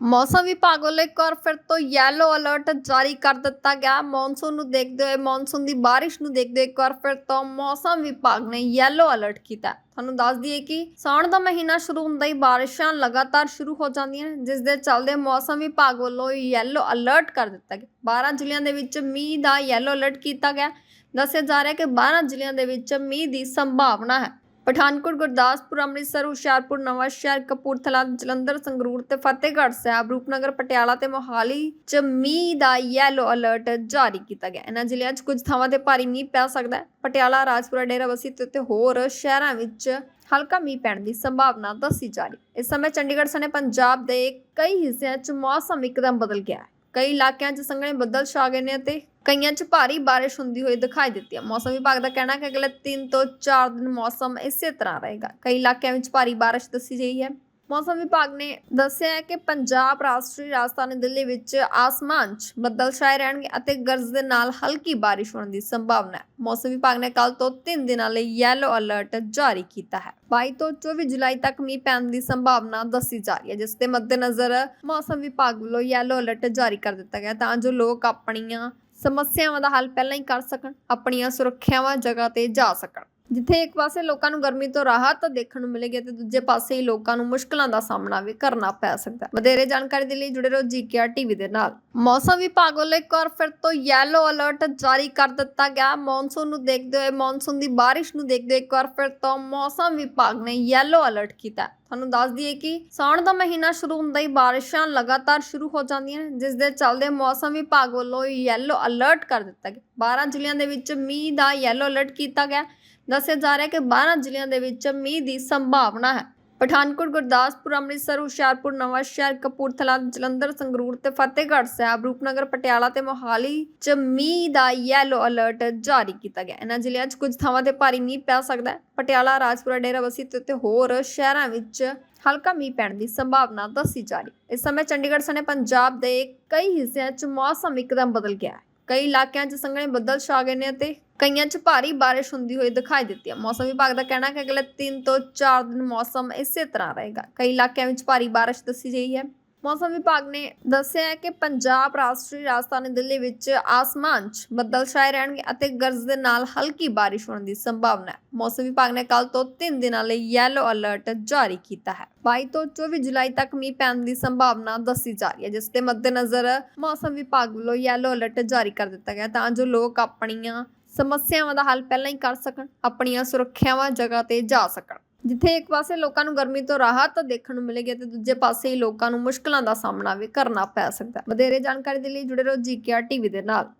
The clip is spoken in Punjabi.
ਮੌਸਮ ਵਿਭਾਗ ਵੱਲੋਂ ਇੱਕ ਵਾਰ ਫਿਰ ਤੋਂ ਯੈਲੋ ਅਲਰਟ ਜਾਰੀ ਕਰ ਦਿੱਤਾ ਗਿਆ। ਮੌਨਸੂਨ ਨੂੰ ਦੇਖਦੇ ਹੋਏ, ਮੌਨਸੂਨ ਦੀ ਬਾਰਿਸ਼ ਨੂੰ ਦੇਖਦੇ ਹੋਏ ਇੱਕ ਵਾਰ ਫਿਰ ਤੋਂ ਮੌਸਮ ਵਿਭਾਗ ਨੇ ਯੈਲੋ ਅਲਰਟ ਕੀਤਾ। ਤੁਹਾਨੂੰ ਦੱਸ ਦਈਏ ਕਿ ਸਾਉਣ ਦਾ ਮਹੀਨਾ ਸ਼ੁਰੂ ਹੁੰਦਾ ਹੀ ਬਾਰਿਸ਼ਾਂ ਲਗਾਤਾਰ ਸ਼ੁਰੂ ਹੋ ਜਾਂਦੀਆਂ ਨੇ, ਜਿਸ ਦੇ ਚੱਲਦੇ ਮੌਸਮ ਵਿਭਾਗ ਵੱਲੋਂ ਯੈਲੋ ਅਲਰਟ ਕਰ ਦਿੱਤਾ ਗਿਆ। 12 ਜ਼ਿਲ੍ਹਿਆਂ ਦੇ ਵਿੱਚ ਮੀਂਹ ਦਾ ਯੈਲੋ ਅਲਰਟ ਕੀਤਾ ਗਿਆ। ਦੱਸਿਆ ਜਾ ਰਿਹਾ ਹੈ ਕਿ 12 ਜ਼ਿਲ੍ਹਿਆਂ ਦੇ ਵਿੱਚ ਮੀਂਹ ਦੀ ਸੰਭਾਵਨਾ ਹੈ। ਪਠਾਨਕੋਟ, ਗੁਰਦਾਸਪੁਰ, ਅੰਮ੍ਰਿਤਸਰ, ਹੁਸ਼ਿਆਰਪੁਰ, ਨਵਾਂਸ਼ਹਿਰ, ਕਪੂਰਥਲਾ, ਜਲੰਧਰ, ਸੰਗਰੂਰ ਤੇ ਫਤਿਹਗੜ੍ਹ ਸਾਹਿਬ, ਰੂਪਨਗਰ, ਪਟਿਆਲਾ ਤੇ ਮੋਹਾਲੀ ਚ ਮੀਂਹ ਦਾ ਯੈਲੋ ਅਲਰਟ ਜਾਰੀ ਕੀਤਾ ਗਿਆ। ਇਹਨਾਂ ਜ਼ਿਲ੍ਹਿਆਂ 'ਚ ਕੁਝ ਥਾਵਾਂ ਤੇ ਭਾਰੀ ਮੀਂਹ ਪੈ ਸਕਦਾ ਹੈ। ਪਟਿਆਲਾ, ਰਾਜਪੁਰਾ ਡੇਰਾਬੱਸੀ ਤੇ ਤੇ ਹੋਰ ਸ਼ਹਿਰਾਂ ਵਿੱਚ ਹਲਕਾ ਮੀਂਹ ਪੈਣ ਦੀ ਸੰਭਾਵਨਾ ਦੱਸੀ ਜਾ ਰਹੀ। ਇਸ ਸਮੇਂ ਚੰਡੀਗੜ੍ਹ ਸਣੇ ਪੰਜਾਬ ਦੇ ਕਈ ਹਿੱਸਿਆਂ 'ਚ ਮੌਸਮ ਇੱਕਦਮ ਬਦਲ ਗਿਆ ਹੈ। ਕਈ ਇਲਾਕਿਆਂ 'ਚ ਸੰਘਣੇ ਬੱਦਲ ਛਾ ਗਏ ਨੇ ਅਤੇ ਕਈਆਂ 'ਚ ਭਾਰੀ ਬਾਰਿਸ਼ ਹੁੰਦੀ ਹੋਈ ਦਿਖਾਈ ਦਿੱਤੀ ਹੈ। ਮੌਸਮ ਵਿਭਾਗ ਦਾ ਕਹਿਣਾ ਹੈ ਕਿ ਅਗਲੇ 3 ਤੋਂ 4 ਦਿਨ ਮੌਸਮ ਇਸੇ ਤਰ੍ਹਾਂ ਰਹੇਗਾ। ਕਈ ਇਲਾਕਿਆਂ ਵਿੱਚ ਭਾਰੀ ਬਾਰਿਸ਼ ਦੱਸੀ ਗਈ ਹੈ। ਮੌਸਮ ਵਿਭਾਗ ਨੇ ਦੱਸਿਆ ਹੈ ਕਿ ਪੰਜਾਬ, ਰਾਸ਼ਟਰੀ ਰਾਜਧਾਨੀ ਦਿੱਲੀ ਵਿੱਚ ਆਸਮਾਨ 'ਚ ਬੱਦਲ ਛਾਏ ਰਹਿਣਗੇ ਅਤੇ ਗਰਜ ਦੇ ਨਾਲ ਹਲਕੀ ਬਾਰਿਸ਼ ਹੋਣ ਦੀ ਸੰਭਾਵਨਾ ਹੈ। ਮੌਸਮ ਵਿਭਾਗ ਨੇ ਕੱਲ ਤੋਂ 3 ਦਿਨਾਂ ਲਈ ਯੈਲੋ ਅਲਰਟ ਜਾਰੀ ਕੀਤਾ ਹੈ। 22 ਤੋਂ 24 ਜੁਲਾਈ ਤੱਕ ਮੀਂਹ ਪੈਣ ਦੀ ਸੰਭਾਵਨਾ ਦੱਸੀ ਜਾ ਰਹੀ ਹੈ, ਜਿਸ ਦੇ ਮੱਦੇਨਜ਼ਰ ਮੌਸਮ ਵਿਭਾਗ ਵੱਲੋਂ ਯੈਲੋ ਅਲਰਟ ਜਾਰੀ ਕਰ ਦਿੱਤਾ ਗਿਆ ਤਾਂ ਜੋ ਲੋਕ ਆਪਣੀਆਂ ਸਮੱਸਿਆਵਾਂ ਦਾ ਹੱਲ ਪਹਿਲਾਂ ਹੀ ਕਰ ਸਕਣ, ਆਪਣੀਆਂ ਸੁਰੱਖਿਆਵਾਂ ਜਗ੍ਹਾ ਤੇ ਜਾ ਸਕਣ। ਜਿੱਥੇ ਇੱਕ ਪਾਸੇ ਲੋਕਾਂ ਨੂੰ ਗਰਮੀ ਤੋਂ ਰਾਹਤ ਦੇਖਣ ਨੂੰ ਮਿਲੇਗੀ ਤੇ ਦੂਜੇ ਪਾਸੇ ਹੀ ਲੋਕਾਂ ਨੂੰ ਮੁਸ਼ਕਲਾਂ ਦਾ ਸਾਹਮਣਾ ਵੀ ਕਰਨਾ ਪੈ ਸਕਦਾ ਹੈ। ਵਧੇਰੇ ਜਾਣਕਾਰੀ ਦੇ ਲਈ ਜੁੜੇ ਰਹੋ ਜੀਕੇਆਰ ਟੀਵੀ ਦੇ ਨਾਲ। ਮੌਸਮ ਵਿਭਾਗ ਵੱਲੋਂ ਇੱਕ ਵਾਰ ਫਿਰ ਤੋਂ ਯੈਲੋ ਅਲਰਟ ਜਾਰੀ ਕਰ ਦਿੱਤਾ ਗਿਆ। ਮੌਨਸੂਨ ਨੂੰ ਦੇਖਦੇ ਹੋਏ, ਮੌਨਸੂਨ ਦੀ ਬਾਰਿਸ਼ ਨੂੰ ਦੇਖਦੇ ਹੋਏ ਇੱਕ ਵਾਰ ਫਿਰ ਤੋਂ ਮੌਸਮ ਵਿਭਾਗ ਨੇ ਯੈਲੋ ਅਲਰਟ ਕੀਤਾ ਤੁਹਾਨੂੰ ਦੱਸ ਦਈਏ ਕਿ ਸਾਉਣ ਦਾ ਮਹੀਨਾ ਸ਼ੁਰੂ ਹੁੰਦਾ ਹੀ ਬਾਰਿਸ਼ਾਂ ਲਗਾਤਾਰ ਸ਼ੁਰੂ ਹੋ ਜਾਂਦੀਆਂ ਨੇ, ਜਿਸ ਦੇ ਚੱਲਦੇ ਮੌਸਮ ਵਿਭਾਗ ਵੱਲੋਂ ਯੈਲੋ ਅਲਰਟ ਕਰ ਦਿੱਤਾ ਗਿਆ। 12 ਜ਼ਿਲ੍ਹਿਆਂ ਦੇ ਵਿੱਚ ਮੀਂਹ ਦਾ ਯੈਲੋ ਅਲਰਟ ਕੀਤਾ ਗਿਆ। ਦੱਸਿਆ ਜਾ ਰਿਹਾ ਹੈ ਕਿ 12 ਜ਼ਿਲ੍ਹਿਆਂ ਦੇ ਵਿੱਚ ਮੀਂਹ ਦੀ ਸੰਭਾਵਨਾ ਹੈ। ਪਠਾਨਕੋਟ, ਗੁਰਦਾਸਪੁਰ, ਅੰਮ੍ਰਿਤਸਰ, ਹੁਸ਼ਿਆਰਪੁਰ, ਨਵਾਂਸ਼ਹਿਰ, ਕਪੂਰਥਲਾ, ਜਲੰਧਰ, ਸੰਗਰੂਰ ਤੇ ਫਤਿਹਗੜ੍ਹ ਸਾਹਿਬ, ਰੂਪਨਗਰ, ਪਟਿਆਲਾ ਤੇ ਮੋਹਾਲੀ ਚ ਮੀਂਹ ਦਾ ਯੈਲੋ ਅਲਰਟ ਜਾਰੀ ਕੀਤਾ ਗਿਆ। ਇਹਨਾਂ ਜ਼ਿਲ੍ਹਿਆਂ 'ਚ ਕੁਝ ਥਾਵਾਂ ਤੇ ਭਾਰੀ ਮੀਂਹ ਪੈ ਸਕਦਾ ਹੈ। ਪਟਿਆਲਾ, ਰਾਜਪੁਰਾ ਡੇਰਾਬੱਸੀ ਤੇ ਤੇ ਹੋਰ ਸ਼ਹਿਰਾਂ ਵਿੱਚ ਹਲਕਾ ਮੀਂਹ ਪੈਣ ਦੀ ਸੰਭਾਵਨਾ ਦੱਸੀ ਜਾ ਰਹੀ ਇਸ ਸਮੇਂ ਚੰਡੀਗੜ੍ਹ ਸਣੇ ਪੰਜਾਬ ਦੇ ਕਈ ਹਿੱਸਿਆਂ 'ਚ ਮੌਸਮ ਇੱਕਦਮ ਬਦਲ ਗਿਆ ਹੈ। ਕਈ ਇਲਾਕਿਆਂ 'ਚ ਸੰਘਣੇ ਬੱਦਲ ਛਾ ਗਏ ਨੇ ਅਤੇ ਕਈਆਂ 'ਚ ਭਾਰੀ ਬਾਰਿਸ਼ ਹੁੰਦੀ ਹੋਈ ਦਿਖਾਈ ਦਿੱਤੀ ਹੈ। ਮੌਸਮ ਵਿਭਾਗ ਦਾ ਕਹਿਣਾ ਹੈ ਕਿ ਅਗਲੇ 3 ਤੋਂ 4 ਦਿਨ ਮੌਸਮ ਇਸੇ ਤਰ੍ਹਾਂ ਰਹੇਗਾ। ਕਈ ਇਲਾਕਿਆਂ ਵਿੱਚ ਭਾਰੀ ਬਾਰਿਸ਼ ਦੱਸੀ ਗਈ ਹੈ। ਮੌਸਮ ਵਿਭਾਗ ਨੇ ਦੱਸਿਆ ਹੈ ਕਿ ਪੰਜਾਬ, ਰਾਸ਼ਟਰੀ ਰਾਜਧਾਨੀ ਦਿੱਲੀ ਵਿੱਚ ਆਸਮਾਨ 'ਚ ਬੱਦਲ ਛਾਏ ਰਹਿਣਗੇ ਅਤੇ ਗਰਜ ਦੇ ਨਾਲ ਹਲਕੀ ਬਾਰਿਸ਼ ਹੋਣ ਦੀ ਸੰਭਾਵਨਾ ਹੈ। ਮੌਸਮ ਵਿਭਾਗ ਨੇ ਕੱਲ ਤੋਂ 3 ਦਿਨਾਂ ਲਈ ਯੈਲੋ ਅਲਰਟ ਜਾਰੀ ਕੀਤਾ ਹੈ। 22 ਤੋਂ 24 ਜੁਲਾਈ ਤੱਕ ਮੀਂਹ ਪੈਣ ਦੀ ਸੰਭਾਵਨਾ ਦੱਸੀ ਜਾ ਰਹੀ ਹੈ, ਜਿਸ ਦੇ ਮੱਦੇਨਜ਼ਰ ਮੌਸਮ ਵਿਭਾਗ ਵੱਲੋਂ ਯੈਲੋ ਅਲਰਟ ਜਾਰੀ ਕਰ ਦਿੱਤਾ ਗਿਆ ਤਾਂ ਜੋ ਲੋਕ ਆਪਣੀਆਂ ਸਮੱਸਿਆਵਾਂ ਦਾ ਹੱਲ ਪਹਿਲਾਂ ਹੀ ਕਰ ਸਕਣ, ਆਪਣੀਆਂ ਸੁਰੱਖਿਆਵਾਂ ਜਗ੍ਹਾ ਤੇ ਜਾ ਸਕਣ। ਜਿੱਥੇ ਇੱਕ ਪਾਸੇ ਲੋਕਾਂ ਨੂੰ ਗਰਮੀ ਤੋਂ ਰਾਹਤ ਦੇਖਣ ਨੂੰ ਮਿਲੇਗੀ ਤੇ ਦੂਜੇ ਪਾਸੇ ਹੀ ਲੋਕਾਂ ਨੂੰ ਮੁਸ਼ਕਲਾਂ ਦਾ ਸਾਹਮਣਾ ਵੀ ਕਰਨਾ ਪੈ ਸਕਦਾ ਵਧੇਰੇ ਜਾਣਕਾਰੀ ਦੇ ਲਈ ਜੁੜੇ ਰਹੋ ਜੀਕੇਆਰ ਟੀਵੀ ਦੇ ਨਾਲ।